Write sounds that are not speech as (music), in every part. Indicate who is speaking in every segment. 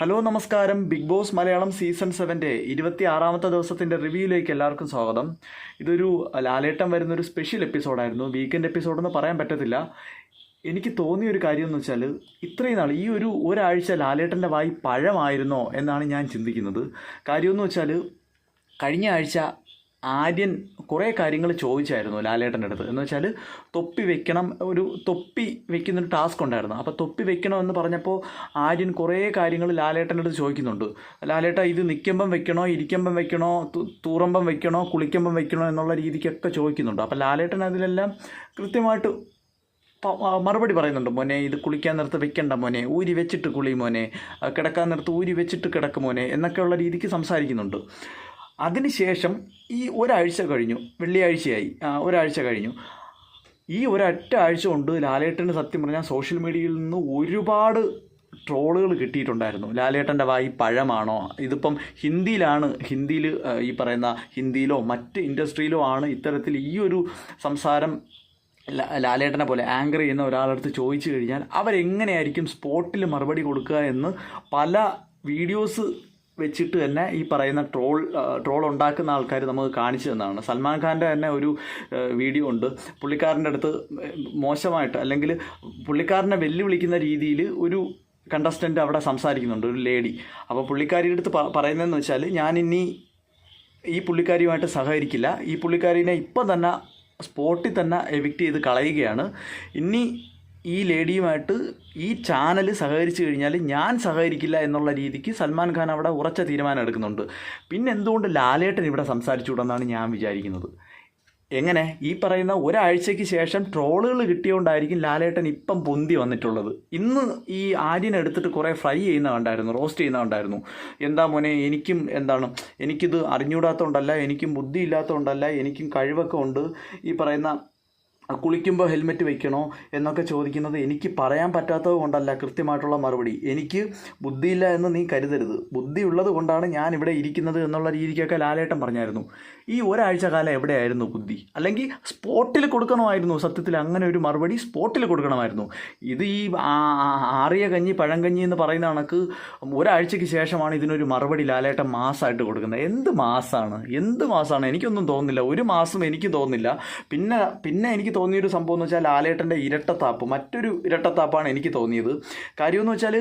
Speaker 1: Hello നമസ്കാരം. Big Boss Malayalam season സെവന്റെ ഇരുപത്തി ആറാമത്തെ ദിവസത്തിന്റെ റിവ്യൂയിലേക്ക് എല്ലാവർക്കും സ്വാഗതം. ഇതൊരു ലാലേട്ടം വരുന്ന ഒരു സ്പെഷ്യൽ എപ്പിസോഡായിരുന്നു. വീക്കെൻഡ് എപ്പിസോഡെന്ന് പറയാൻ പറ്റത്തില്ല. എനിക്ക് തോന്നിയ ഒരു കാര്യം എന്ന് വെച്ചാൽ ഇത്രയും നാൾ ഈ ഒരു ഒരാഴ്ച ലാലേട്ടന്റെ വായി പഴമായിരുന്നോ എന്നാണ് ഞാൻ ചിന്തിക്കുന്നത്. കാര്യമെന്ന് വെച്ചാൽ കഴിഞ്ഞ ആഴ്ച ആര്യൻ കുറേ കാര്യങ്ങൾ ചോദിച്ചായിരുന്നു ലാലേട്ടന്റെ അടുത്ത്. എന്ന് വെച്ചാൽ തൊപ്പി വെക്കണം ഒരു തൊപ്പി വെക്കുന്നൊരു ടാസ്ക് ഉണ്ടായിരുന്നു. അപ്പോൾ തൊപ്പി വെക്കണമെന്ന് പറഞ്ഞപ്പോൾ ആര്യൻ കുറേ കാര്യങ്ങൾ ലാലേട്ടന്റെ അടുത്ത് ചോദിക്കുന്നുണ്ട്. ലാലേട്ട ഇത് നിൽക്കുമ്പം വെക്കണോ ഇരിക്കുമ്പം വെക്കണോ തൂറമ്പം വെക്കണോ കുളിക്കുമ്പം വെക്കണോ എന്നുള്ള രീതിക്കൊക്കെ ചോദിക്കുന്നുണ്ട്. അപ്പോൾ ലാലേട്ടൻ അതിലെല്ലാം കൃത്യമായിട്ട് മറുപടി പറയുന്നുണ്ട്. മോനെ ഇത് കുളിക്കാൻ നേരത്ത് വെക്കണ്ട മോനെ. ഊരി വെച്ചിട്ട് കുളി മോനെ. കിടക്കാൻ നേരത്ത് ഊരി വെച്ചിട്ട് കിടക്ക് മോനെ. എന്നൊക്കെയുള്ള രീതിക്ക് സംസാരിക്കുന്നുണ്ട്. അതിനുശേഷം ഈ ഒരാഴ്ച കഴിഞ്ഞു വെള്ളിയാഴ്ചയായി. ഒരാഴ്ച കഴിഞ്ഞു. ഈ ഒരൊറ്റ ആഴ്ച കൊണ്ട് ലാലേട്ടന് സത്യം പറഞ്ഞാൽ സോഷ്യൽ മീഡിയയിൽ നിന്ന് ഒരുപാട് ട്രോളുകൾ കിട്ടിയിട്ടുണ്ടായിരുന്നു. ലാലേട്ടന്റെ വായി പഴമാണോ? ഇതിപ്പം ഹിന്ദിയിലാണ് ഹിന്ദിയിൽ ഈ പറയുന്ന ഹിന്ദിയിലോ മറ്റ് ഇൻഡസ്ട്രിയിലോ ആണ് ഇത്തരത്തിൽ ഈ ഒരു സംസാരം ലാലേട്ടനെ പോലെ ആങ്കർ ചെയ്യുന്ന ഒരാളടുത്ത് ചോദിച്ചു കഴിഞ്ഞാൽ അവരെങ്ങനെയായിരിക്കും സ്പോട്ടിൽ മറുപടി കൊടുക്കുക എന്ന് പല വീഡിയോസ് വെച്ചിട്ട് തന്നെ ഈ പറയുന്ന ട്രോൾ ട്രോൾ ഉണ്ടാക്കുന്ന ആൾക്കാർ നമുക്ക് കാണിച്ചു തന്നതാണ്. സൽമാൻ ഖാന്റെ തന്നെ ഒരു വീഡിയോ ഉണ്ട്. പുള്ളിക്കാരന്റെ അടുത്ത് മോശമായിട്ട് അല്ലെങ്കിൽ പുള്ളിക്കാരനെ വെല്ലുവിളിക്കുന്ന രീതിയിൽ ഒരു കണ്ടസ്റ്റന്റ് അവിടെ സംസാരിക്കുന്നുണ്ട് ഒരു ലേഡി അപ്പോൾ പുള്ളിക്കാരിയുടെ അടുത്ത് പറയുന്നതെന്ന് വെച്ചാൽ ഞാൻ ഇനി ഈ പുള്ളിക്കാരിയുമായിട്ട് സഹകരിക്കില്ല. ഈ പുള്ളിക്കാരിനെ ഇപ്പം തന്നെ സ്പോട്ടിൽ തന്നെ എവിക്റ്റ് ചെയ്ത് കളയുകയാണ്. ഇനി ഈ ലേഡിയുമായിട്ട് ഈ ചാനൽ സഹകരിച്ചു കഴിഞ്ഞാൽ ഞാൻ സഹകരിക്കില്ല എന്നുള്ള രീതിക്ക് സൽമാൻ ഖാൻ അവിടെ ഉറച്ച തീരുമാനം എടുക്കുന്നുണ്ട്. പിന്നെ എന്തുകൊണ്ട് ലാലേട്ടൻ ഇവിടെ സംസാരിച്ചുകൂടെന്നാണ് ഞാൻ വിചാരിക്കുന്നത്. എങ്ങനെ? ഈ പറയുന്ന ഒരാഴ്ചയ്ക്ക് ശേഷം ട്രോളുകൾ കിട്ടിയോണ്ടായിരിക്കും ലാലേട്ടൻ ഇപ്പം പൊന്തി വന്നിട്ടുള്ളത്. ഇന്ന് ഈ ആര്യനെ എടുത്തിട്ട് കുറേ ഫ്രൈ ചെയ്യുന്ന കണ്ടായിരുന്നു റോസ്റ്റ് ചെയ്യുന്ന കണ്ടായിരുന്നു. എന്താ മോനെ എനിക്കും എന്താണ് എനിക്കിത് അറിഞ്ഞൂടാത്തതുകൊണ്ടല്ല എനിക്കും ബുദ്ധി ഇല്ലാത്തതുകൊണ്ടല്ല എനിക്കും കഴിവൊക്കെ ഉണ്ട്. ഈ പറയുന്ന കുളിക്കുമ്പോൾ ഹെൽമെറ്റ് വെക്കണോ എന്നൊക്കെ ചോദിക്കുന്നത് എനിക്ക് പറയാൻ പറ്റാത്തത് കൊണ്ടല്ല കൃത്യമായിട്ടുള്ള മറുപടി. എനിക്ക് ബുദ്ധിയില്ല എന്ന് നീ കരുതരുത്. ബുദ്ധി ഉള്ളത് കൊണ്ടാണ് ഞാൻ ഇവിടെ ഇരിക്കുന്നത് എന്നുള്ള രീതിക്കൊക്കെ ലാലേട്ടൻ പറഞ്ഞായിരുന്നു. ഈ ഒരാഴ്ച കാലം എവിടെയായിരുന്നു ബുദ്ധി? അല്ലെങ്കിൽ സ്പോട്ടിൽ കൊടുക്കണമായിരുന്നു സത്യത്തിൽ അങ്ങനെ ഒരു മറുപടി സ്പോട്ടിൽ കൊടുക്കണമായിരുന്നു. ഇത് ഈ ആറിയ കഞ്ഞി പഴങ്കഞ്ഞി എന്ന് പറയുന്ന കണക്ക് ഒരാഴ്ചയ്ക്ക് ശേഷമാണ് ഇതിനൊരു മറുപടി ലാലേട്ടൻ മാസമായിട്ട് കൊടുക്കുന്നത്. എന്ത് മാസമാണ് എന്ത് മാസമാണ് എനിക്കൊന്നും തോന്നുന്നില്ല. ഒരു മാസം എനിക്ക് തോന്നുന്നില്ല. പിന്നെ പിന്നെ എനിക്ക് തോന്നിയൊരു സംഭവം എന്ന് വെച്ചാൽ ലാലേട്ടന്റെ ഇരട്ടത്താപ്പ്. മറ്റൊരു ഇരട്ടത്താപ്പാണ് എനിക്ക് തോന്നിയത്. കാര്യമെന്ന് വെച്ചാൽ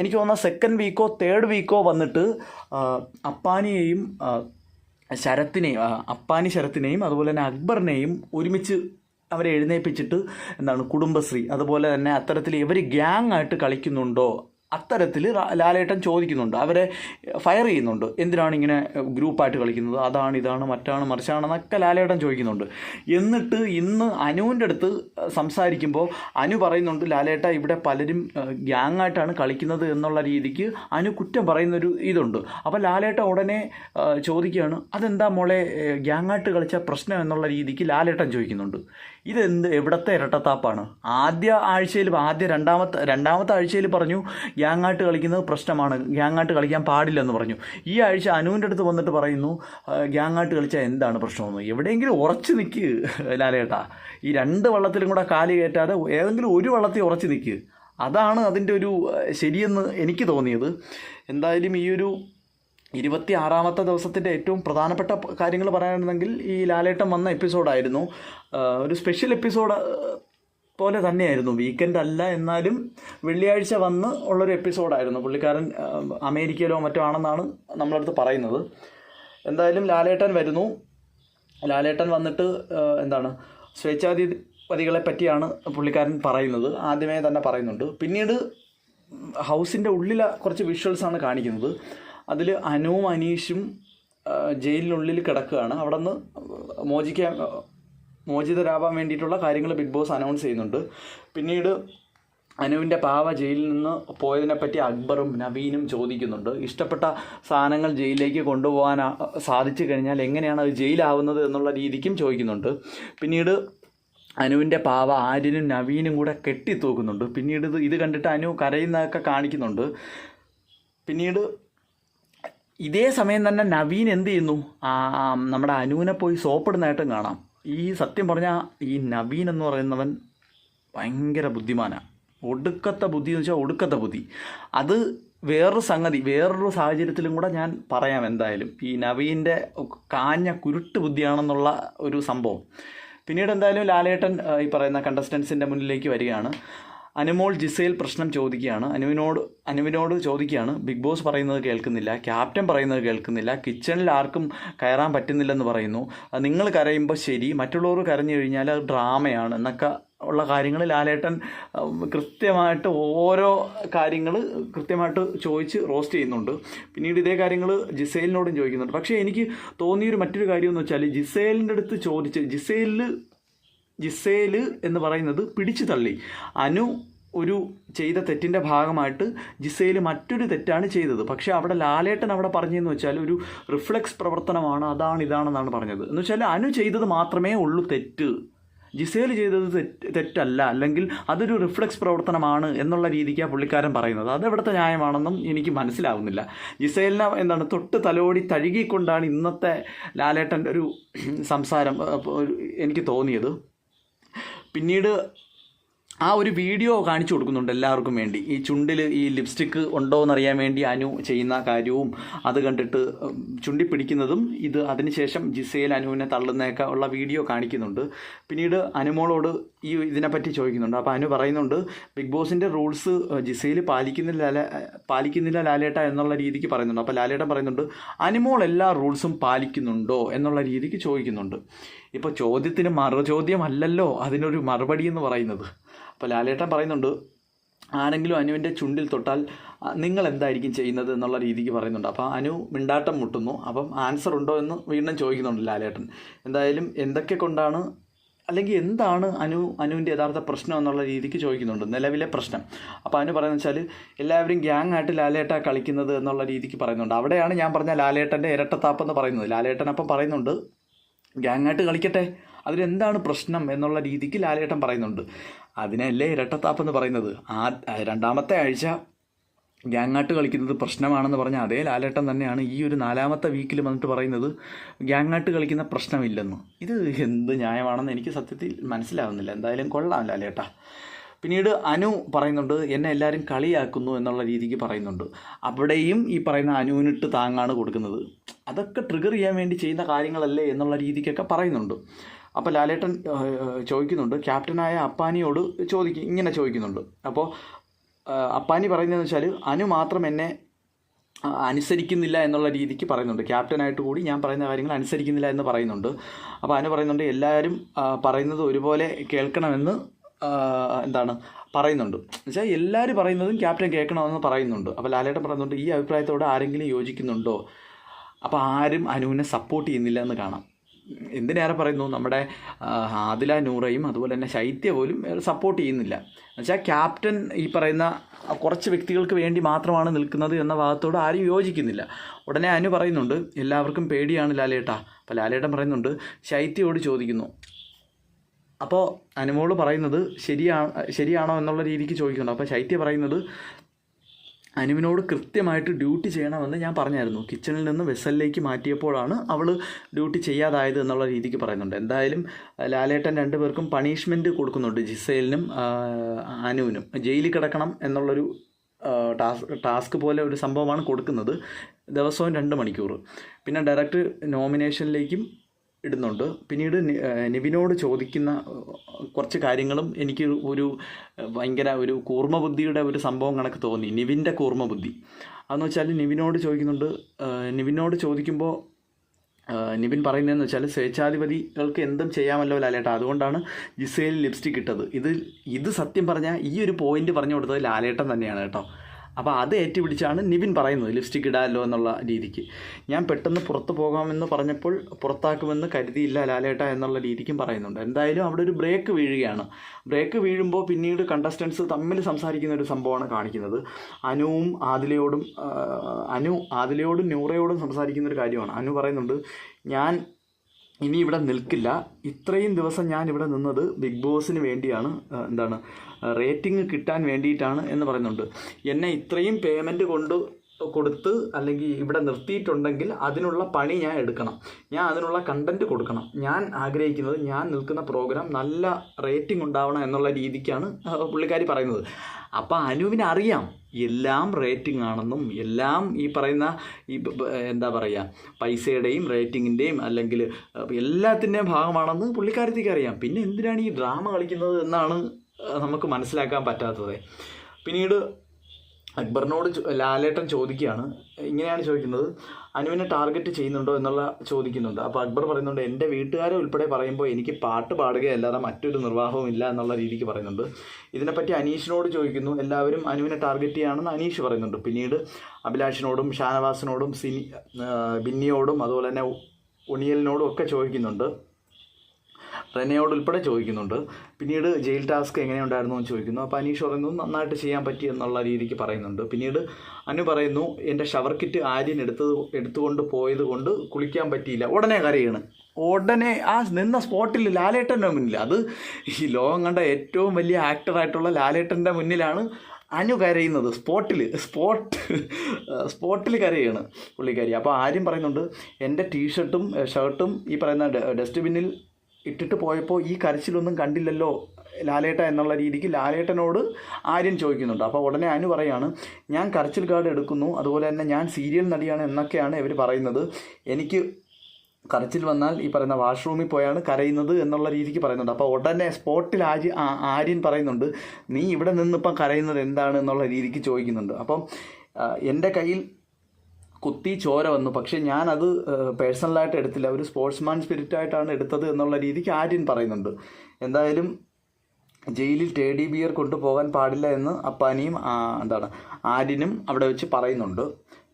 Speaker 1: എനിക്ക് തോന്നുന്ന സെക്കൻഡ് വീക്കോ തേർഡ് വീക്കോ വന്നിട്ട് അപ്പാനിയെയും ശരത്തിനെയും അപ്പാനി ശരത്തിനെയും അതുപോലെ തന്നെ അക്ബറിനെയും ഒരുമിച്ച് അവരെ എഴുന്നേൽപ്പിച്ചിട്ട് എന്താണ് കുടുംബശ്രീ. അതുപോലെ തന്നെ അത്തരത്തിൽ ഇവർ ഗ്യാങ് ആയിട്ട് കളിക്കുന്നുണ്ടോ അത്തരത്തിൽ ലാലേട്ടൻ ചോദിക്കുന്നുണ്ട്. അവരെ ഫയർ ചെയ്യുന്നുണ്ട്. എന്തിനാണ് ഇങ്ങനെ ഗ്രൂപ്പായിട്ട് കളിക്കുന്നത്? അതാണ് ഇതാണ് മറ്റാണ് മറിച്ചാണെന്നൊക്കെ ലാലേട്ടൻ ചോദിക്കുന്നുണ്ട്. എന്നിട്ട് ഇന്ന് അനുവിന്റെ അടുത്ത് സംസാരിക്കുമ്പോൾ അനു പറയുന്നുണ്ട് ലാലേട്ട ഇവിടെ പലരും ഗ്യാങ്ങായിട്ടാണ് കളിക്കുന്നത് എന്നുള്ള രീതിക്ക് അനു കുറ്റം പറയുന്നൊരു ഇതുണ്ട്. അപ്പോൾ ലാലേട്ട ഉടനെ ചോദിക്കുകയാണ് അതെന്താ മോളെ ഗ്യാങ്ങായിട്ട് കളിച്ച പ്രശ്നം എന്നുള്ള രീതിക്ക് ലാലേട്ടൻ ചോദിക്കുന്നുണ്ട്. ഇതെന്ത്? എവിടത്തെ ഇരട്ടത്താപ്പാണ്? ആദ്യ ആഴ്ചയിൽ ആദ്യ രണ്ടാമത്തെ രണ്ടാമത്തെ ആഴ്ചയിൽ പറഞ്ഞു ഗ്യാങ്ങാട്ട് കളിക്കുന്നത് പ്രശ്നമാണ്. ഗ്യാങ്ങാട്ട് കളിക്കാൻ പാടില്ലെന്ന് പറഞ്ഞു. ഈ ആഴ്ച അനുവിന്റെ അടുത്ത് വന്നിട്ട് പറയുന്നു ഗ്യാങ്ങാട്ട് കളിച്ചാൽ എന്താണ് പ്രശ്നമെന്ന്? എവിടെയെങ്കിലും ഉറച്ചു നിൽക്ക് ലാലേട്ടാ. ഈ രണ്ട് വള്ളത്തിലും കൂടെ കാൽ കയറ്റാതെ ഏതെങ്കിലും ഒരു വള്ളത്തിൽ ഉറച്ചു നിൽക്ക് അതാണ് അതിന്റെ ഒരു ശരിയെന്ന് എനിക്ക് തോന്നിയത്. എന്തായാലും ഈ ഒരു ഇരുപത്തി ആറാമത്തെ ദിവസത്തിന്റെ ഏറ്റവും പ്രധാനപ്പെട്ട കാര്യങ്ങൾ പറയാനുണ്ടെങ്കിൽ ഈ ലാലേട്ടം വന്ന എപ്പിസോഡായിരുന്നു. ഒരു സ്പെഷ്യൽ എപ്പിസോഡ് പോലെ തന്നെയായിരുന്നു. വീക്കെൻഡ് അല്ല എന്നാലും വെള്ളിയാഴ്ച വന്ന് ഉള്ളൊരു എപ്പിസോഡായിരുന്നു. പുള്ളിക്കാരൻ അമേരിക്കയിലോ മറ്റോ ആണെന്നാണ് നമ്മളടുത്ത് പറയുന്നത്. എന്തായാലും ലാലേട്ടൻ വരുന്നു. ലാലേട്ടൻ വന്നിട്ട് എന്താണ് സ്വേച്ഛാധിപതികളെ പറ്റിയാണ് പുള്ളിക്കാരൻ പറയുന്നത്. ആദ്യമേ തന്നെ പറയുന്നുണ്ട്. പിന്നീട് ഹൗസിന്റെ ഉള്ളിലെ കുറച്ച് വിഷ്വൽസാണ് കാണിക്കുന്നത്. അതിൽ അനുവും അനീഷും ജയിലിനുള്ളിൽ കിടക്കുകയാണ്. അവിടെ നിന്ന് മോചിക്കാൻ മോചിതരാവാൻ വേണ്ടിയിട്ടുള്ള കാര്യങ്ങൾ ബിഗ് ബോസ് അനൗൺസ് ചെയ്യുന്നുണ്ട്. പിന്നീട് അനുവിന്റെ പാവ ജയിലിൽ നിന്ന് പോയതിനെപ്പറ്റി അക്ബറും നവീനും ചോദിക്കുന്നുണ്ട്. ഇഷ്ടപ്പെട്ട സാധനങ്ങൾ ജയിലിലേക്ക് കൊണ്ടുപോകാൻ സാധിച്ചു കഴിഞ്ഞാൽ എങ്ങനെയാണ് അത് ജയിലാവുന്നത് എന്നുള്ള രീതിക്കും ചോദിക്കുന്നുണ്ട്. പിന്നീട് അനുവിന്റെ പാവ ആര്യനും നവീനും കൂടെ കെട്ടിത്തൂക്കുന്നുണ്ട്. പിന്നീട് ഇത് ഇത് കണ്ടിട്ട് അനു കരയുന്നതൊക്കെ കാണിക്കുന്നുണ്ട്. പിന്നീട് ഇതേ സമയം തന്നെ നവീൻ എന്ത് ചെയ്യുന്നു? നമ്മുടെ അനുവിനെ പോയി സോപ്പിടുന്നതായിട്ടും കാണാം. ഈ സത്യം പറഞ്ഞാൽ ഈ നവീൻ എന്ന് പറയുന്നവൻ ഭയങ്കര ബുദ്ധിമാനാണ് ഒടുക്കത്തെ ബുദ്ധി എന്ന് വെച്ചാൽ ഒടുക്കത്തെ ബുദ്ധി. അത് വേറൊരു സംഗതി വേറൊരു സാഹചര്യത്തിലും കൂടെ ഞാൻ പറയാം എന്തായാലും. ഈ നവീന്റെ കാഞ്ഞ കുരുട്ട് ബുദ്ധിയാണെന്നുള്ള ഒരു സംഭവം. പിന്നീട് എന്തായാലും ലാലേട്ടൻ ഈ പറയുന്ന കണ്ടസ്റ്റൻസിന്റെ മുന്നിലേക്ക് വരികയാണ്. അനുമോൾ ജിസയിൽ പ്രശ്നം ചോദിക്കുകയാണ്. അനുവിനോട് അനുവിനോട് ചോദിക്കുകയാണ്. ബിഗ് ബോസ് പറയുന്നത് കേൾക്കുന്നില്ല. ക്യാപ്റ്റൻ പറയുന്നത് കേൾക്കുന്നില്ല. കിച്ചണിൽ ആർക്കും കയറാൻ പറ്റുന്നില്ലെന്ന് പറയുന്നു. നിങ്ങൾ കരയുമ്പോൾ ശരി. മറ്റുള്ളവർ കരഞ്ഞു കഴിഞ്ഞാൽ അത് ഡ്രാമയാണ് എന്നൊക്കെ ഉള്ള കാര്യങ്ങൾ ലാലേട്ടൻ കൃത്യമായിട്ട് ഓരോ കാര്യങ്ങൾ കൃത്യമായിട്ട് ചോദിച്ച് റോസ്റ്റ് ചെയ്യുന്നുണ്ട്. പിന്നീട് ഇതേ കാര്യങ്ങൾ ജിസേലിനോടും ചോദിക്കുന്നുണ്ട്. പക്ഷേ എനിക്ക് തോന്നിയൊരു മറ്റൊരു കാര്യം എന്ന് വെച്ചാൽ ജിസേലിന്റെ അടുത്ത് ചോദിച്ച് ജിസേലിൽ ജിസേൽ എന്ന് പറയുന്നത് പിടിച്ചു തള്ളി. അനു ഒരു ചെയ്ത തെറ്റിന്റെ ഭാഗമായിട്ട് ജിസേൽ മറ്റൊരു തെറ്റാണ് ചെയ്തത്. പക്ഷേ അവിടെ ലാലേട്ടൻ അവിടെ പറഞ്ഞതെന്ന് വെച്ചാൽ ഒരു റിഫ്ലക്സ് പ്രവർത്തനമാണ് അതാണ് ഇതാണെന്നാണ് പറഞ്ഞത്. എന്ന് വെച്ചാൽ അനു ചെയ്തത് മാത്രമേ ഉള്ളൂ തെറ്റ്. ജിസേൽ ചെയ്തത് തെറ്റ് തെറ്റല്ല. അല്ലെങ്കിൽ അതൊരു റിഫ്ലക്സ് പ്രവർത്തനമാണ് എന്നുള്ള രീതിക്കാണ് പുള്ളിക്കാരൻ പറയുന്നത്. അത് എവിടുത്തെ ന്യായമാണെന്നും എനിക്ക് മനസ്സിലാവുന്നില്ല. ജിസേലിനെ എന്താണ് തൊട്ട് തലോടി തഴുകിക്കൊണ്ടാണ് ഇന്നത്തെ ലാലേട്ടന്റെ ഒരു സംസാരം എനിക്ക് തോന്നിയത്. പിന്നീട് ആ ഒരു വീഡിയോ കാണിച്ചു കൊടുക്കുന്നുണ്ട് എല്ലാവർക്കും വേണ്ടി. ഈ ചുണ്ടിൽ ഈ ലിപ്സ്റ്റിക്ക് ഉണ്ടോ എന്നറിയാൻ വേണ്ടി അനു ചെയ്യുന്ന കാര്യവും അത് കണ്ടിട്ട് ചുണ്ടി പിടിക്കുന്നതും ഇത് അതിനുശേഷം ജിസയിൽ അനുവിനെ തള്ളുന്നതൊക്കെ ഉള്ള വീഡിയോ കാണിക്കുന്നുണ്ട്. പിന്നീട് അനുമോളോട് ഈ ഇതിനെപ്പറ്റി ചോദിക്കുന്നുണ്ട്. അപ്പോൾ അനു പറയുന്നുണ്ട് ബിഗ് ബോസിന്റെ റൂൾസ് ജിസയിൽ പാലിക്കുന്നില്ല ലാല- പാലിക്കുന്നില്ല ലാലേട്ട എന്നുള്ള രീതിക്ക് പറയുന്നുണ്ട്. അപ്പോൾ ലാലേട്ടൻ പറയുന്നുണ്ട് അനുമോൾ എല്ലാ റൂൾസും പാലിക്കുന്നുണ്ടോ? എന്നുള്ള രീതിക്ക് ചോദിക്കുന്നുണ്ട്. ഇപ്പോൾ ചോദ്യത്തിന് മറുചോദ്യമല്ലല്ലോ അതിനൊരു മറുപടി എന്ന് പറയുന്നത്. അപ്പോൾ ലാലേട്ടൻ പറയുന്നുണ്ട് ആരെങ്കിലും അനുവിന്റെ ചുണ്ടിൽ തൊട്ടാൽ നിങ്ങൾ എന്തായിരിക്കും ചെയ്യുന്നത് എന്നുള്ള രീതിക്ക് പറയുന്നുണ്ട്. അപ്പോൾ അനു മിണ്ടാട്ടം മുട്ടുന്നു. അപ്പം ആൻസർ ഉണ്ടോ എന്ന് വീണ്ടും ചോദിക്കുന്നുണ്ട് ലാലേട്ടൻ. എന്തായാലും എന്തൊക്കെ കൊണ്ടാണ് അല്ലെങ്കിൽ എന്താണ് അനു അനുവിന്റെ യഥാർത്ഥ പ്രശ്നം എന്നുള്ള രീതിക്ക് ചോദിക്കുന്നുണ്ട് നിലവിലെ പ്രശ്നം. അപ്പോൾ അനു പറയുന്നത് വെച്ചാൽ എല്ലാവരും ഗ്യാങ് ആയിട്ട് ലാലേട്ട കളിക്കുന്നത് എന്നുള്ള രീതിക്ക് പറയുന്നുണ്ട്. അവിടെയാണ് ഞാൻ പറഞ്ഞ ലാലേട്ടന്റെ ഇരട്ടത്താപ്പ് എന്ന് പറയുന്നത്. ലാലേട്ടൻ അപ്പം പറയുന്നുണ്ട് ഗ്യാങ് ആയിട്ട് കളിക്കട്ടെ. അതിലെന്താണ് പ്രശ്നം എന്നുള്ള രീതിക്ക് ലാലേട്ടൻ പറയുന്നുണ്ട്. അതിനല്ലേ ഇരട്ടത്താപ്പ് എന്ന് പറയുന്നത്? ആ രണ്ടാമത്തെ ആഴ്ച ഗ്യാങ്ങാട്ട് കളിക്കുന്നത് പ്രശ്നമാണെന്ന് പറഞ്ഞ അതേ ലാലേട്ടൻ തന്നെയാണ് ഈ ഒരു നാലാമത്തെ വീക്കിൽ വന്നിട്ട് പറയുന്നത് ഗ്യാങ്ങാട്ട് കളിക്കുന്ന പ്രശ്നമില്ലെന്ന്. ഇത് എന്ത് ന്യായമാണെന്ന് എനിക്ക് സത്യത്തിൽ മനസ്സിലാവുന്നില്ല. എന്തായാലും കൊള്ളാം ലാലേട്ട. പിന്നീട് അനു പറയുന്നുണ്ട് എന്നെ എല്ലാവരും കളിയാക്കുന്നു എന്നുള്ള രീതിക്ക് പറയുന്നുണ്ട്. അവിടെയും ഈ പറയുന്ന അനുവിനിട്ട് താങ്ങാണ് കൊടുക്കുന്നത്. അതൊക്കെ ട്രിഗർ ചെയ്യാൻ വേണ്ടി ചെയ്യുന്ന കാര്യങ്ങളല്ലേ എന്നുള്ള രീതിക്കൊക്കെ പറയുന്നുണ്ട്. അപ്പോൾ ലാലേട്ടൻ ചോദിക്കുന്നുണ്ട് ക്യാപ്റ്റനായ അപ്പാനിയോട് ചോദിക്കും ഇങ്ങനെ ചോദിക്കുന്നുണ്ട്. അപ്പോൾ അപ്പാനി പറയുന്നതെന്ന് വെച്ചാൽ അനു മാത്രം എന്നെ അനുസരിക്കുന്നില്ല എന്നുള്ള രീതിക്ക് പറയുന്നുണ്ട്. ക്യാപ്റ്റനായിട്ട് കൂടി ഞാൻ പറയുന്ന കാര്യങ്ങൾ അനുസരിക്കുന്നില്ല എന്ന് പറയുന്നുണ്ട്. അപ്പോൾ അനു പറയുന്നുണ്ട് എല്ലാവരും പറയുന്നത് ഒരുപോലെ കേൾക്കണമെന്ന് എന്താണ് പറയുന്നുണ്ട്. എന്നുവെച്ചാൽ എല്ലാവരും പറയുന്നതും ക്യാപ്റ്റൻ കേൾക്കണമെന്ന് പറയുന്നുണ്ട്. അപ്പോൾ ലാലേട്ടൻ പറയുന്നുണ്ട് ഈ അഭിപ്രായത്തോട് ആരെങ്കിലും യോജിക്കുന്നുണ്ടോ? അപ്പോൾ ആരും അനുവിനെ സപ്പോർട്ട് ചെയ്യുന്നില്ല എന്ന് കാണാം. എന്തിനേറെ പറയുന്നു? നമ്മുടെ ആദില നൂറയും അതുപോലെ തന്നെ ശൈത്യ പോലും സപ്പോർട്ട് ചെയ്യുന്നില്ല. എന്നുവെച്ചാൽ ക്യാപ്റ്റൻ ഈ പറയുന്ന കുറച്ച് വ്യക്തികൾക്ക് വേണ്ടി മാത്രമാണ് നിൽക്കുന്നത് എന്ന ഭാഗത്തോട് ആരും യോജിക്കുന്നില്ല. ഉടനെ അനു പറയുന്നുണ്ട് എല്ലാവർക്കും പേടിയാണ് ലാലേട്ട. അപ്പോൾ ലാലേട്ടൻ പറയുന്നുണ്ട് ശൈത്യയോട് ചോദിക്കുന്നു. അപ്പോൾ അനുമോൾ പറയുന്നത് ശരിയാണ് ശരിയാണോ എന്നുള്ള രീതിക്ക് ചോദിക്കുന്നുണ്ട് അപ്പോൾ ശൈത്യ പറയുന്നത് അനുവിനോട് കൃത്യമായിട്ട് ഡ്യൂട്ടി ചെയ്യണമെന്ന് ഞാൻ പറഞ്ഞായിരുന്നു. കിച്ചണിൽ നിന്ന് വെസലിലേക്ക് മാറ്റിയപ്പോഴാണ് അവൾ ഡ്യൂട്ടി ചെയ്യാതായത് എന്നുള്ള രീതിക്ക് പറയുന്നുണ്ട്. എന്തായാലും ലാലേട്ടൻ രണ്ടുപേർക്കും പണിഷ്മെന്റ് കൊടുക്കുന്നുണ്ട് ജിസേലിനും അനുവിനും. ജയിലിൽ കിടക്കണം എന്നുള്ളൊരു ടാസ്ക് ടാസ്ക് പോലെ ഒരു സംഭവമാണ് കൊടുക്കുന്നത്. ദിവസവും രണ്ട് മണിക്കൂർ പിന്നെ ഡയറക്റ്റ് നോമിനേഷനിലേക്കും ഇടുന്നുണ്ട്. പിന്നീട് നിവിനോട് ചോദിക്കുന്ന കുറച്ച് കാര്യങ്ങളും എനിക്ക് ഒരു ഭയങ്കര ഒരു കൂർമ്മബുദ്ധിയുടെ ഒരു സംഭവം കണക്ക് തോന്നി. നിവിന്റെ കൂർമ്മബുദ്ധി. അതെന്ന് വെച്ചാൽ നിവിനോട് ചോദിക്കുന്നുണ്ട് നിവിനോട് ചോദിക്കുമ്പോൾ നിവിൻ പറയുന്നതെന്ന് വെച്ചാൽ സ്വേച്ഛാധിപതികൾക്ക് എന്തും ചെയ്യാമല്ലോ ലാലേട്ട. അതുകൊണ്ടാണ് ജിസയിൽ ലിപ്സ്റ്റിക് ഇട്ടത്. ഇത് ഇത് സത്യം പറഞ്ഞാൽ ഈ ഒരു പോയിന്റ് പറഞ്ഞു കൊടുത്തത് ലാലേട്ടൻ തന്നെയാണ് കേട്ടോ. അപ്പോൾ അത് ഏറ്റുപിടിച്ചാണ് നിവിൻ പറയുന്നത് ലിപ്സ്റ്റിക് ഇടാമല്ലോ എന്നുള്ള രീതിക്ക്. ഞാൻ പെട്ടെന്ന് പുറത്ത് പോകാമെന്ന് പറഞ്ഞപ്പോൾ പുറത്താക്കുമെന്ന് കരുതിയില്ല ലാലേട്ട എന്നുള്ള രീതിക്കും പറയുന്നുണ്ട്. എന്തായാലും അവിടെ ഒരു ബ്രേക്ക് വീഴുകയാണ്. ബ്രേക്ക് വീഴുമ്പോൾ പിന്നീട് കണ്ടസ്റ്റൻസ് തമ്മിൽ സംസാരിക്കുന്ന ഒരു സംഭവമാണ് കാണിക്കുന്നത്. അനുവും ആദിലയോടും അനു ആദിലയോടും നൂറയോടും സംസാരിക്കുന്ന ഒരു കാര്യമാണ്. അനു പറയുന്നുണ്ട് ഞാൻ ഇനി ഇവിടെ നിൽക്കില്ല. ഇത്രയും ദിവസം ഞാൻ ഇവിടെ നിന്നത് ബിഗ് ബോസിന് വേണ്ടിയാണ്. എന്താണ് റേറ്റിംഗ് കിട്ടാൻ വേണ്ടിയിട്ടാണ് എന്ന് പറയുന്നുണ്ട്. എന്നെ ഇത്രയും പേയ്മെന്റ് കൊണ്ട് കൊടുത്ത് അല്ലെങ്കിൽ ഇവിടെ നിർത്തിയിട്ടുണ്ടെങ്കിൽ അതിനുള്ള പണി ഞാൻ എടുക്കണം. ഞാൻ അതിനുള്ള കണ്ടന്റ് കൊടുക്കണം. ഞാൻ ആഗ്രഹിക്കുന്നത് ഞാൻ നിൽക്കുന്ന പ്രോഗ്രാം നല്ല റേറ്റിംഗ് ഉണ്ടാവണം എന്നുള്ള രീതിക്കാണ് പുള്ളിക്കാരി പറയുന്നത്. അപ്പോൾ അനുവിന് അറിയാം. എല്ലാം റേറ്റിംഗ് ആണെന്നും എല്ലാം ഈ പറയുന്ന ഈ എന്താ പറയുക പൈസയുടെയും റേറ്റിങ്ങിന്റെയും അല്ലെങ്കിൽ എല്ലാത്തിന്റെയും ഭാഗമാണെന്ന് പുള്ളിക്കാരത്തേക്ക് അറിയാം. പിന്നെ എന്തിനാണ് ഈ ഡ്രാമ കളിക്കുന്നത് എന്നാണ് നമുക്ക് മനസ്സിലാക്കാൻ പറ്റാത്തത്. പിന്നീട് അക്ബറിനോട് ലാലേട്ടൻ ചോദിക്കുകയാണ്. ഇങ്ങനെയാണ് ചോദിക്കുന്നത്. അനുവിനെ ടാർഗറ്റ് ചെയ്യുന്നുണ്ടോ എന്നുള്ള ചോദിക്കുന്നുണ്ട്. അപ്പോൾ അക്ബർ പറയുന്നുണ്ട് എന്റെ വീട്ടുകാരെ ഉൾപ്പെടെ പറയുമ്പോൾ എനിക്ക് പാട്ട് പാടുകയല്ലാതെ മറ്റൊരു നിർവാഹവും ഇല്ല എന്നുള്ള രീതിക്ക് പറയുന്നുണ്ട്. ഇതിനെപ്പറ്റി അനീഷിനോട് ചോദിക്കുന്നു എല്ലാവരും അനുവിനെ ടാർഗറ്റ് ചെയ്യുകയാണെന്ന് അനീഷ് പറയുന്നുണ്ട്. പിന്നീട് അഭിലാഷിനോടും ഷാനവാസിനോടും സിനി ബിന്നിയോടും അതുപോലെ തന്നെ ഉണിയലിനോടും ഒക്കെ ചോദിക്കുന്നുണ്ട്. റെനയോട് ഉൾപ്പെടെ ചോദിക്കുന്നുണ്ട്. പിന്നീട് ജയിൽ ടാസ്ക് എങ്ങനെയുണ്ടായിരുന്നു എന്ന് ചോദിക്കുന്നു. അപ്പോൾ അനീഷ് പറയുന്നു നന്നായിട്ട് ചെയ്യാൻ പറ്റി എന്നുള്ള രീതിക്ക് പറയുന്നുണ്ട്. പിന്നീട് അനു പറയുന്നു എന്റെ ഷവർ കിറ്റ് ആര്യൻ എടുത്തത് എടുത്തുകൊണ്ട് പോയത് കൊണ്ട് കുളിക്കാൻ പറ്റിയില്ല. ഉടനെ കരയാണ്. ഉടനെ ആ നിന്ന സ്പോട്ടിൽ ലാലേട്ടന്റെ മുന്നിൽ അത് ഈ ലോകം കണ്ട ഏറ്റവും വലിയ ആക്ടറായിട്ടുള്ള ലാലേട്ടന്റെ മുന്നിലാണ് അനു കരയുന്നത്. സ്പോട്ടിൽ സ്പോട്ട് സ്പോട്ടിൽ കരയാണ് പുള്ളിക്കാരി. അപ്പോൾ ആര്യം പറയുന്നുണ്ട് എന്റെ ടീഷർട്ടും ഷർട്ടും ഈ പറയുന്ന ഡസ്റ്റ്ബിന്നിൽ ഇട്ടിട്ട് പോയപ്പോൾ ഈ കരച്ചിലൊന്നും കണ്ടില്ലല്ലോ ലാലേട്ട എന്നുള്ള രീതിക്ക് ലാലേട്ടനോട് ആര്യൻ ചോദിക്കുന്നുണ്ട്. അപ്പോൾ ഉടനെ അനു പറയാണ് ഞാൻ കരച്ചിൽ കാർഡ് എടുക്കുന്നു അതുപോലെ തന്നെ ഞാൻ സീരിയൽ നടിയാണ് എന്നൊക്കെയാണ് ഇവർ പറയുന്നത്. എനിക്ക് കരച്ചിൽ വന്നാൽ ഈ പറയുന്ന വാഷ്റൂമിൽ പോയാണ് കരയുന്നത് എന്നുള്ള രീതിക്ക് പറയുന്നുണ്ട്. അപ്പോൾ ഉടനെ സ്പോട്ടിൽ ആര്യ ആര്യൻ പറയുന്നുണ്ട് നീ ഇവിടെ നിന്നിപ്പം കരയുന്നത് എന്താണ്? എന്നുള്ള രീതിക്ക് ചോദിക്കുന്നുണ്ട്. അപ്പം എന്റെ കയ്യിൽ കുത്തി ചോര വന്നു. പക്ഷെ ഞാനത് പേഴ്സണലായിട്ട് എടുത്തില്ല. ഒരു സ്പോർട്സ്മാൻ സ്പിരിറ്റായിട്ടാണ് എടുത്തത് എന്നുള്ള രീതിക്ക് ആര്യൻ പറയുന്നുണ്ട്. എന്തായാലും ജയിലിൽ ടേഡി ബിയർ കൊണ്ടുപോകാൻ പാടില്ല എന്ന് അപ്പാനിയും എന്താണ് ആര്യനും അവിടെ വെച്ച് പറയുന്നുണ്ട്.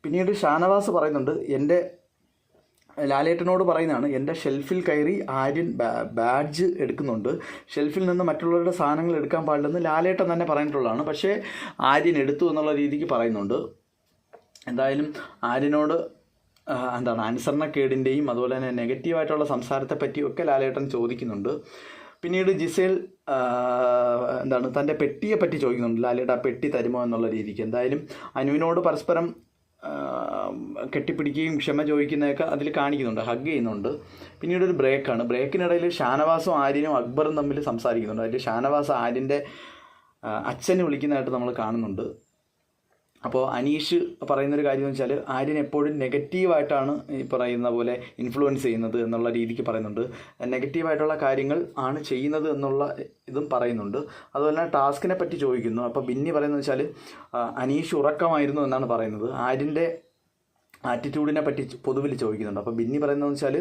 Speaker 1: പിന്നീട് ഷാനവാസ് പറയുന്നുണ്ട് എന്റെ ലാലേട്ടനോട് പറയുന്നതാണ് എന്റെ ഷെൽഫിൽ കയറി ആര്യൻ ബാഡ്ജ് എടുക്കുന്നുണ്ട്. ഷെൽഫിൽ നിന്ന് മറ്റുള്ളവരുടെ സാധനങ്ങൾ എടുക്കാൻ പാടില്ലെന്ന് ലാലേട്ടൻ തന്നെ പറഞ്ഞിട്ടുള്ളതാണ്. പക്ഷേ ആര്യൻ എടുത്തു എന്നുള്ള രീതിക്ക് പറയുന്നുണ്ട്. എന്തായാലും ആര്യനോട് എന്താണ് അനുസരണക്കേടിന്റെയും അതുപോലെ തന്നെ നെഗറ്റീവായിട്ടുള്ള സംസാരത്തെ പറ്റിയൊക്കെ ലാലേട്ടൻ ചോദിക്കുന്നുണ്ട്. പിന്നീട് ജിസേൽ എന്താണ് തന്റെ പെട്ടിയെ പറ്റി ചോദിക്കുന്നുണ്ട്. ലാലേട്ട ആ പെട്ടി തരുമോ എന്നുള്ള രീതിക്ക്. എന്തായാലും അനുവിനോട് പരസ്പരം കെട്ടിപ്പിടിക്കുകയും ക്ഷമ ചോദിക്കുന്നതൊക്കെ അതിൽ കാണിക്കുന്നുണ്ട് ഹഗ് ചെയ്യുന്നുണ്ട്. പിന്നീട് ഒരു ബ്രേക്കാണ്. ബ്രേക്കിനിടയിൽ ഷാനവാസും ആര്യനും അക്ബറും തമ്മിൽ സംസാരിക്കുന്നുണ്ട്. അതിൽ ഷാനവാസ് ആര്യന്റെ അച്ഛനെ വിളിക്കുന്നതായിട്ട് നമ്മൾ കാണുന്നുണ്ട്. അപ്പോൾ അനീഷ് പറയുന്നൊരു കാര്യം എന്ന് വെച്ചാൽ ആര്യൻ എപ്പോഴും നെഗറ്റീവായിട്ടാണ് ഈ പറയുന്ന പോലെ ഇൻഫ്ലുവൻസ് ചെയ്യുന്നത് എന്നുള്ള രീതിക്ക് പറയുന്നുണ്ട്. നെഗറ്റീവായിട്ടുള്ള കാര്യങ്ങൾ ആണ് ചെയ്യുന്നത് എന്നുള്ള ഇതും പറയുന്നുണ്ട്. അതുപോലെ തന്നെ ടാസ്കിനെ പറ്റി ചോദിക്കുന്നു. അപ്പോൾ ബിന്നി പറയുന്നത് വെച്ചാൽ അനീഷ് ഉറക്കമായിരുന്നു എന്നാണ് പറയുന്നത്. ആര്യന്റെ ആറ്റിറ്റ്യൂഡിനെ പറ്റി പൊതുവിൽ ചോദിക്കുന്നുണ്ട്. അപ്പോൾ ബിന്നി പറയുന്നതെന്ന് വെച്ചാൽ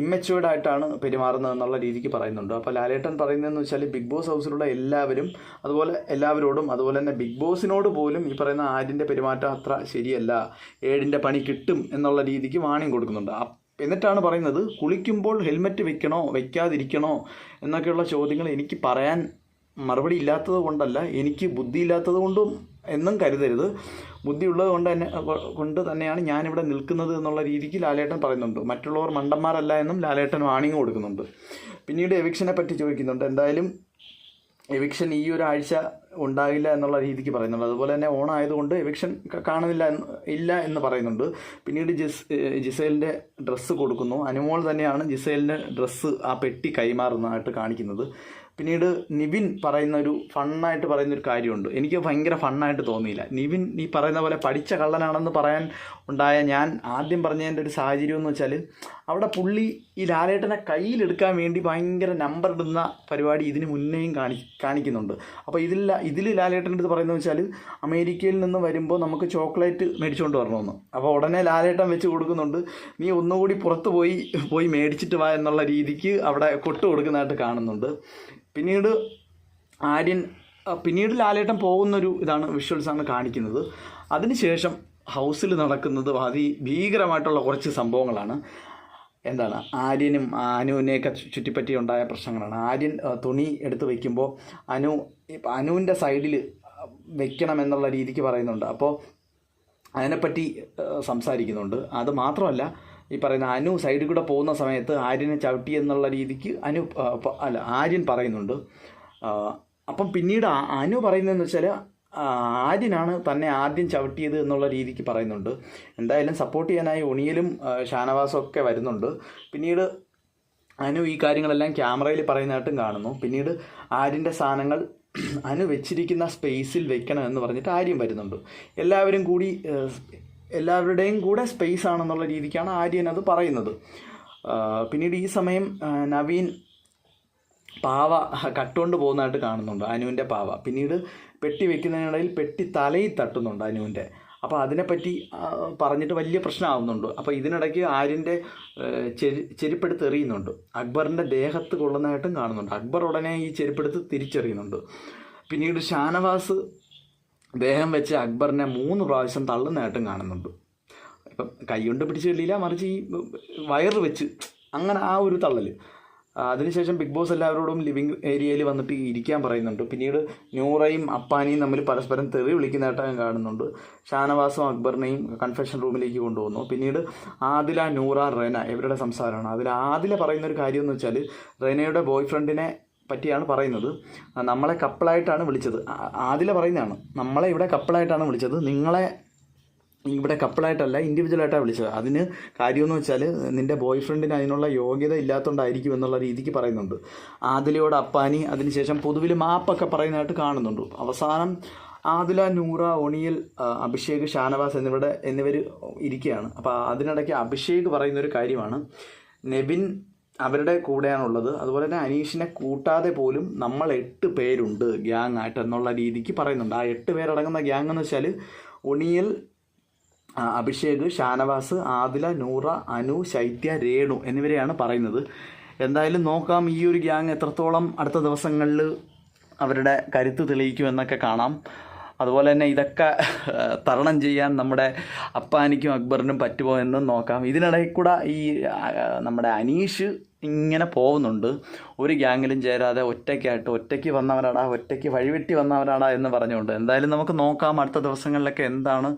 Speaker 1: ഇമ്മച്ചുവേർഡ് ആയിട്ടാണ് പെരുമാറുന്നത് എന്നുള്ള രീതിക്ക് പറയുന്നുണ്ട്. അപ്പോൾ ലാലേട്ടൻ പറയുന്നതെന്ന് വെച്ചാൽ ബിഗ് ബോസ് ഹൗസിലുള്ള എല്ലാവരും അതുപോലെ എല്ലാവരോടും അതുപോലെ തന്നെ ബിഗ് ബോസിനോട് പോലും ഈ പറയുന്ന ആര്യന്റെ പെരുമാറ്റം അത്ര ശരിയല്ല. ഏഴിന്റെ പണി കിട്ടും എന്നുള്ള രീതിക്ക് വാണിംഗ് കൊടുക്കുന്നുണ്ട്. എന്നിട്ടാണ് പറയുന്നത് കുളിക്കുമ്പോൾ ഹെൽമെറ്റ് വെക്കണോ വെക്കാതിരിക്കണോ എന്നൊക്കെയുള്ള ചോദ്യങ്ങൾ എനിക്ക് പറയാൻ മറുപടി ഇല്ലാത്തത് കൊണ്ടല്ല എനിക്ക് ബുദ്ധിയില്ലാത്തത് കൊണ്ടും എന്നും കരുതരുത്. ബുദ്ധിയുള്ളത് കൊണ്ട് തന്നെ കൊണ്ട് തന്നെയാണ് ഞാനിവിടെ നിൽക്കുന്നത് എന്നുള്ള രീതിക്ക് ലാലേട്ടൻ പറയുന്നുണ്ട്. മറ്റുള്ളവർ മണ്ടന്മാരല്ല എന്നും ലാലേട്ടൻ വാണിംഗ് കൊടുക്കുന്നുണ്ട്. പിന്നീട് എവിക്ഷനെ പറ്റി ചോദിക്കുന്നുണ്ട്. എന്തായാലും എവിക്ഷൻ ഈ ഒരാഴ്ച ഉണ്ടാകില്ല എന്നുള്ള രീതിക്ക് പറയുന്നുണ്ട്. അതുപോലെ തന്നെ ഓൺ ആയതുകൊണ്ട് എവിക്ഷൻ കാണുന്നില്ല ഇല്ല എന്ന് പറയുന്നുണ്ട്. പിന്നീട് ജിസ് ജിസേലിന്റെ ഡ്രസ്സ് കൊടുക്കുന്നു. അനുമോൾ തന്നെയാണ് ജിസേലിന്റെ ഡ്രസ്സ് ആ പെട്ടി കൈമാറുന്നതായിട്ട് കാണിക്കുന്നത്. പിന്നീട് നിവിൻ പറയുന്ന ഒരു ഫണ്ണായിട്ട് പറയുന്ന ഒരു കാര്യമുണ്ട്. എനിക്ക് ഭയങ്കര ഫണ്ണായിട്ട് തോന്നിയില്ല. നിവിൻ ഈ പറയുന്ന പോലെ പഠിച്ച കള്ളനാണെന്ന് പറയാൻ ഉണ്ടായ ഞാൻ ആദ്യം പറഞ്ഞതിന്റെ ഒരു സാഹചര്യം എന്ന് വെച്ചാൽ അവിടെ പുള്ളി ഈ ലാലേട്ടനെ കയ്യിലെടുക്കാൻ വേണ്ടി ഭയങ്കര നമ്പർ ഇടുന്ന പരിപാടി ഇതിന് മുന്നേയും കാണി കാണിക്കുന്നുണ്ട്. അപ്പോൾ ഇതിൽ ഇതിൽ ലാലേട്ടന്റെ അടുത്ത് പറയുന്നത് വെച്ചാൽ അമേരിക്കയിൽ നിന്ന് വരുമ്പോൾ നമുക്ക് ചോക്ലേറ്റ് മേടിച്ചുകൊണ്ട് വരണമെന്ന്. അപ്പോൾ ഉടനെ ലാലേട്ടൻ വെച്ച് കൊടുക്കുന്നുണ്ട്. നീ ഒന്നുകൂടി പുറത്ത് പോയി പോയി മേടിച്ചിട്ട് വാ എന്നുള്ള രീതിക്ക് അവിടെ കൊട്ട് കൊടുക്കുന്നതായിട്ട് കാണുന്നുണ്ട്. പിന്നീട് ആര്യൻ പിന്നീട് ലാലേട്ടൻ പോകുന്നൊരു ഇതാണ് വിഷ്വൽസാണ് കാണിക്കുന്നത്. അതിനുശേഷം ഹൗസിൽ നടക്കുന്നത് അതി ഭീകരമായിട്ടുള്ള കുറച്ച് സംഭവങ്ങളാണ്. എന്താണ്? ആര്യനും അനുവിനെയൊക്കെ ചുറ്റിപ്പറ്റി ഉണ്ടായ പ്രശ്നങ്ങളാണ്. ആര്യൻ തുണി എടുത്ത് വയ്ക്കുമ്പോൾ അനു അനുവിന്റെ സൈഡിൽ വെക്കണം എന്നുള്ള രീതിക്ക് പറയുന്നുണ്ട്. അപ്പോൾ അതിനെപ്പറ്റി സംസാരിക്കുന്നുണ്ട്. അത് മാത്രമല്ല ഈ പറയുന്ന അനു സൈഡിൽ കൂടെ പോകുന്ന സമയത്ത് ആര്യനെ ചവിട്ടി എന്നുള്ള രീതിക്ക് അനു അല്ല ആര്യൻ പറയുന്നുണ്ട്. അപ്പം പിന്നീട് അനു പറയുന്നതെന്ന് വെച്ചാൽ ആര്യനാണ് തന്നെ ആദ്യം ചവിട്ടിയത് എന്നുള്ള രീതിക്ക് പറയുന്നുണ്ട്. എന്തായാലും സപ്പോർട്ട് ചെയ്യാനായി ഒണിയലും ഷാനവാസും ഒക്കെ വരുന്നുണ്ട്. പിന്നീട് അനു ഈ കാര്യങ്ങളെല്ലാം ക്യാമറയിൽ പറയുന്നതായിട്ടും കാണുന്നു. പിന്നീട് ആര്യന്റെ സാധനങ്ങൾ (clears throat) അനു വെച്ചിരിക്കുന്ന സ്പേസിൽ വെക്കണം എന്ന് പറഞ്ഞിട്ട് ആര്യം വരുന്നുണ്ട്. എല്ലാവരും കൂടി എല്ലാവരുടെയും കൂടെ സ്പേസ് ആണെന്നുള്ള രീതിക്കാണ് ആര്യൻ അത് പറയുന്നത്. പിന്നീട് ഈ സമയം നവീൻ പാവ കട്ടുകൊണ്ട് പോകുന്നതായിട്ട് കാണുന്നുണ്ട് അനുവിന്റെ പാവ. പിന്നീട് പെട്ടി വെക്കുന്നതിനിടയിൽ പെട്ടി തലയിൽ തട്ടുന്നുണ്ട് അനുവിന്റെ. അപ്പോൾ അതിനെപ്പറ്റി പറഞ്ഞിട്ട് വലിയ പ്രശ്നമാവുന്നുണ്ട്. അപ്പോൾ ഇതിനിടയ്ക്ക് ആര്യന്റെ ചെരി ചെരുപ്പെടുത്ത് എറിയുന്നുണ്ട്. അക്ബറിന്റെ ദേഹത്ത് കൊള്ളുന്നതായിട്ടും കാണുന്നുണ്ട്. അക്ബർ ഉടനെ ഈ ചെരുപ്പെടുത്ത് തിരിച്ചെറിയുന്നുണ്ട്. പിന്നീട് ഷാനവാസ് ദേഹം വെച്ച് അക്ബറിനെ മൂന്ന് പ്രാവശ്യം തള്ളുന്നതായിട്ടും കാണുന്നുണ്ട്. ഇപ്പം കൈ കൊണ്ട് പിടിച്ച് തള്ളിയില്ല മറിച്ച് ഈ വയറ് വെച്ച്. അങ്ങനെ ആ ഒരു തള്ളൽ അതിനുശേഷം ബിഗ് ബോസ് എല്ലാവരോടും ലിവിങ് ഏരിയയിൽ വന്നിട്ട് ഇരിക്കാൻ പറയുന്നുണ്ട്. പിന്നീട് നൂറയും അപ്പാനിയും തമ്മിൽ പരസ്പരം തെറി വിളിക്കുന്നതായിട്ട് ഞാൻ കാണുന്നുണ്ട്. ഷാനവാസും അക്ബറിനെയും കൺഫെഷൻ റൂമിലേക്ക് കൊണ്ടുവന്നു. പിന്നീട് ആദില നൂറ റെന ഇവരുടെ സംസാരമാണ്. അതിൽ ആദില പറയുന്ന ഒരു കാര്യം എന്ന് വെച്ചാൽ റെനയുടെ ബോയ് ഫ്രണ്ടിനെ പറ്റിയാണ് പറയുന്നത്. നമ്മളെ കപ്പിളായിട്ടാണ് വിളിച്ചത്. ആദില പറയുന്നതാണ്. നമ്മളെ ഇവിടെ കപ്പിളായിട്ടാണ് വിളിച്ചത്. നിങ്ങളെ ഇവിടെ കപ്പിളായിട്ടല്ല ഇൻഡിവിജ്വലായിട്ടാണ് വിളിച്ചത്. അതിന് കാര്യമെന്ന് വെച്ചാൽ നിന്റെ ബോയ് ഫ്രണ്ടിന് അതിനുള്ള യോഗ്യത ഇല്ലാത്തതുകൊണ്ടായിരിക്കും എന്നുള്ള രീതിക്ക് പറയുന്നുണ്ട്. ആദിലയോട് അപ്പാനി അതിനുശേഷം പൊതുവിൽ മാപ്പൊക്കെ പറയുന്നതായിട്ട് കാണുന്നുണ്ട്. അവസാനം ആദില നൂറ ഒണിയൽ അഭിഷേക് ഷാനവാസ് എന്നിവരുടെ എന്നിവർ ഇരിക്കുകയാണ്. അപ്പോൾ അതിനിടയ്ക്ക് അഭിഷേക് പറയുന്നൊരു കാര്യമാണ്. നെബിൻ അവരുടെ കൂടെയാണുള്ളത്. അതുപോലെ തന്നെ അനീഷിനെ കൂട്ടാതെ പോലും നമ്മൾ എട്ട് പേരുണ്ട് ഗ്യാങ് ആയിട്ട് എന്നുള്ള രീതിക്ക് പറയുന്നുണ്ട്. ആ എട്ട് പേരടങ്ങുന്ന ഗ്യാങ് എന്ന് വെച്ചാൽ ഒണിയൽ അഭിഷേക് ഷാനവാസ് ആദില നൂറ അനു ശൈത്യ രേണു എന്നിവരെയാണ് പറയുന്നത്. എന്തായാലും നോക്കാം ഈ ഒരു ഗ്യാങ് എത്രത്തോളം അടുത്ത ദിവസങ്ങളിൽ അവരുടെ കരുത്ത് തെളിയിക്കുമെന്നൊക്കെ കാണാം. അതുപോലെ തന്നെ ഇതൊക്കെ തരണം ചെയ്യാൻ നമ്മുടെ അപ്പാനിക്കും അക്ബറിനും പറ്റുമോ എന്നും നോക്കാം. ഇതിനിടയിൽ കൂടെ ഈ നമ്മുടെ അനീഷ് ഇങ്ങനെ പോകുന്നുണ്ട്. ഒരു ഗ്യാങ്ങിലും ചേരാതെ ഒറ്റയ്ക്കായിട്ട് ഒറ്റയ്ക്ക് വന്നവരാടാ ഒറ്റയ്ക്ക് വഴിവെട്ടി വന്നവരാടാ എന്ന് പറഞ്ഞുകൊണ്ട്. എന്തായാലും നമുക്ക് നോക്കാം അടുത്ത ദിവസങ്ങളിലൊക്കെ എന്താണ്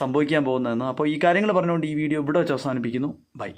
Speaker 1: സംഭവിക്കാൻ പോകുന്നതെന്ന്. അപ്പോൾ ഈ കാര്യങ്ങൾ പറഞ്ഞുകൊണ്ട് ഈ വീഡിയോ ഇവിടെ വെച്ച് അവസാനിപ്പിക്കുന്നു. ബൈ.